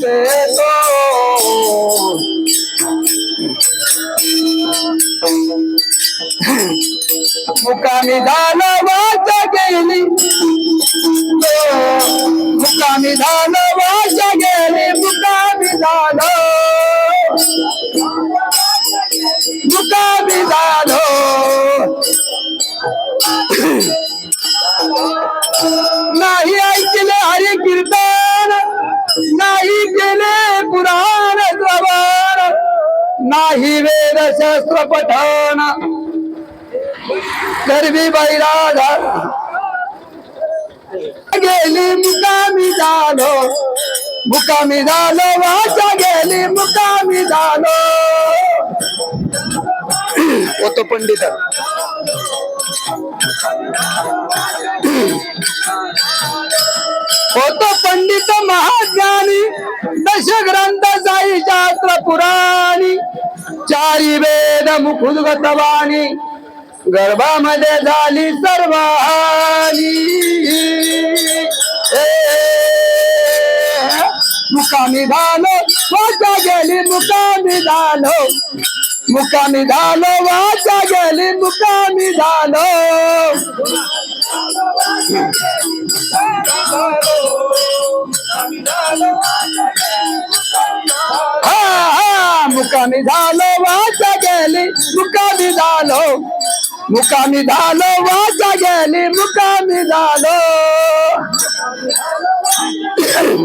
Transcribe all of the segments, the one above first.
देतो मुकामी झालं वाचा गेली. मुकामी झालं वाचा नाही वेद शास्त्र पठाण गरबी बैराग. गेली मुकामी झालो मुकामी झालो वाचा गेली मुकामी झालो होतो पंडित. होतो पंडित महाज्ञानी दशग्रंथ साई शास्त्र पुराणी चारी वेद मुखुदगतवाणी गर्भामध्ये झाली सर्वानी ए, मुकामी झालो वाचा गेली मुकामी झालो. मुकामी झालो वाचा गेली मुकामी झालो. मुकामी झालो वाचा गेली मुकामी झालो. मुकामी झालो वाचा गेली मुकामी झालो.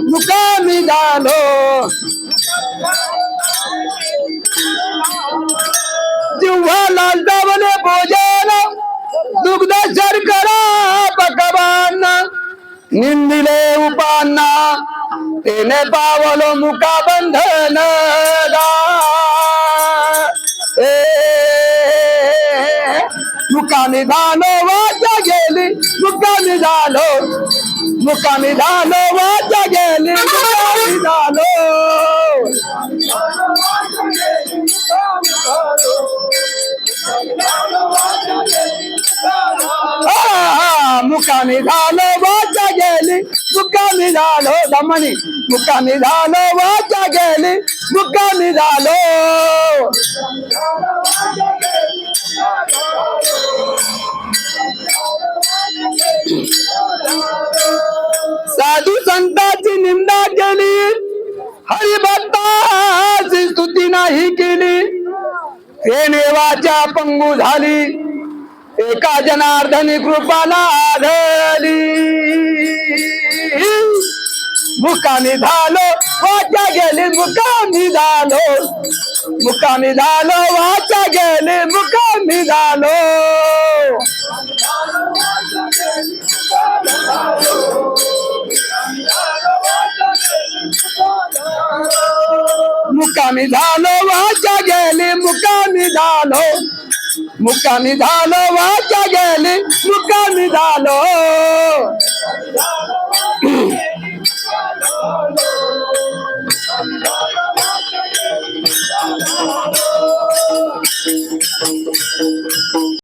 मुकामी झालो. जिव्हाला लालतावले भोजन दुग्ध शर्करा पकवान. निंदिले उपान्ना तेने पावलो मुका बंधन. मुकामी झालो वाचा गेली मुकामी झालो मुकामी झालो वाचा गेली मुकामी झालो आ, मुकामी झालो वाचा गेली मुकामी झालो दमनी मुकामी झालो वाचा गेली मुकामी झालो संतांची निंदा केली। हरिभक्ताची स्तुती नाही केली। ते नेवाच्या पंगू झाली। एका जनार्दनी कृपाला लाधली मुकामी झालो, वाचा गेली मुकामी झालो। मुकामी झालो, वाचा गेली मुकामी झालो। मुकामी झालो वाचा गेली मुकामी झालो. मुकामी झालो वाचा गेली मुकामी झालो.